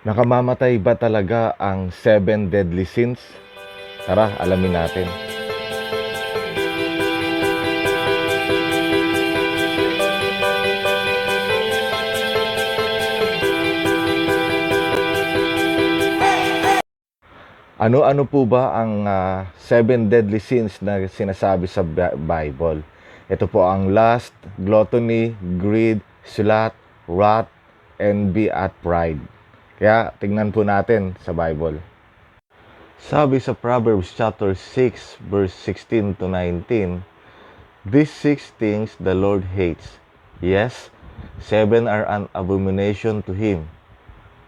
Nakamamatay ba talaga ang seven deadly sins? Tara, alamin natin. Ano-ano po ba ang ah, seven deadly sins na sinasabi sa Bi- Bible? Ito po ang lust, gluttony, greed, sloth, wrath, envy at pride. Kaya tingnan po natin sa Bible. Sabi sa Proverbs chapter 6 verse 16 to 19, These six things the Lord hates. Yes, seven are an abomination to him.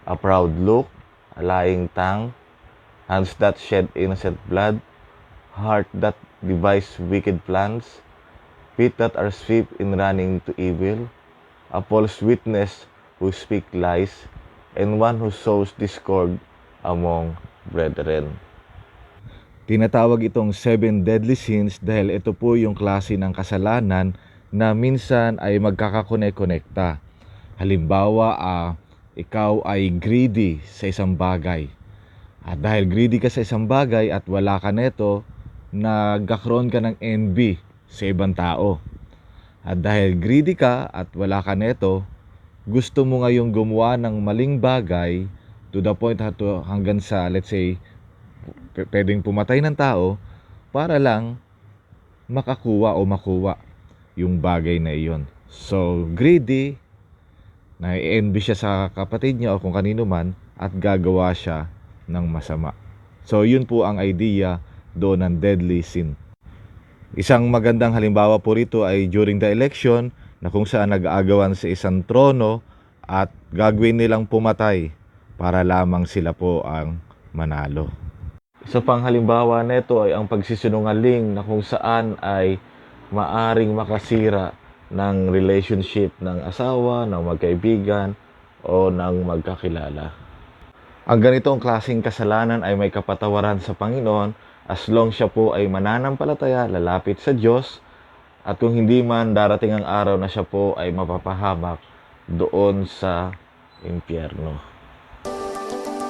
A proud look, a lying tongue, hands that shed innocent blood, heart that devise wicked plans, feet that are swift in running to evil, a false witness who speak lies, and one who sows discord among brethren. Tinatawag itong seven deadly sins dahil ito po yung klase ng kasalanan na minsan ay magkakakonek-konekta. Halimbawa, ah, ikaw ay greedy sa isang bagay. At dahil greedy ka sa isang bagay at wala ka neto, nagkakaroon ka ng envy sa ibang tao. At dahil greedy ka at wala ka neto, gusto mo ngayong gumawa ng maling bagay to the point hato hanggang sa let's say pwedeng pumatay ng tao para lang makakuha o makuha yung bagay na iyon. So, greedy, na-envy siya sa kapatid niya o kung kanino man at gagawa siya ng masama. So, yun po ang idea doon ng deadly sin. Isang magandang halimbawa po rito ay during the election na kung saan nag-aagawan sa isang trono at gagawin nilang pumatay para lamang sila po ang manalo. Isa pang halimbawa nito ay ang pagsisinungaling na kung saan ay maaring makasira ng relationship ng asawa, ng magkaibigan o ng magkakilala. Ang ganitong klaseng kasalanan ay may kapatawaran sa Panginoon as long siya po ay mananampalataya, lalapit sa Diyos at kung hindi man darating ang araw na siya po ay mapapahamak doon sa impyerno.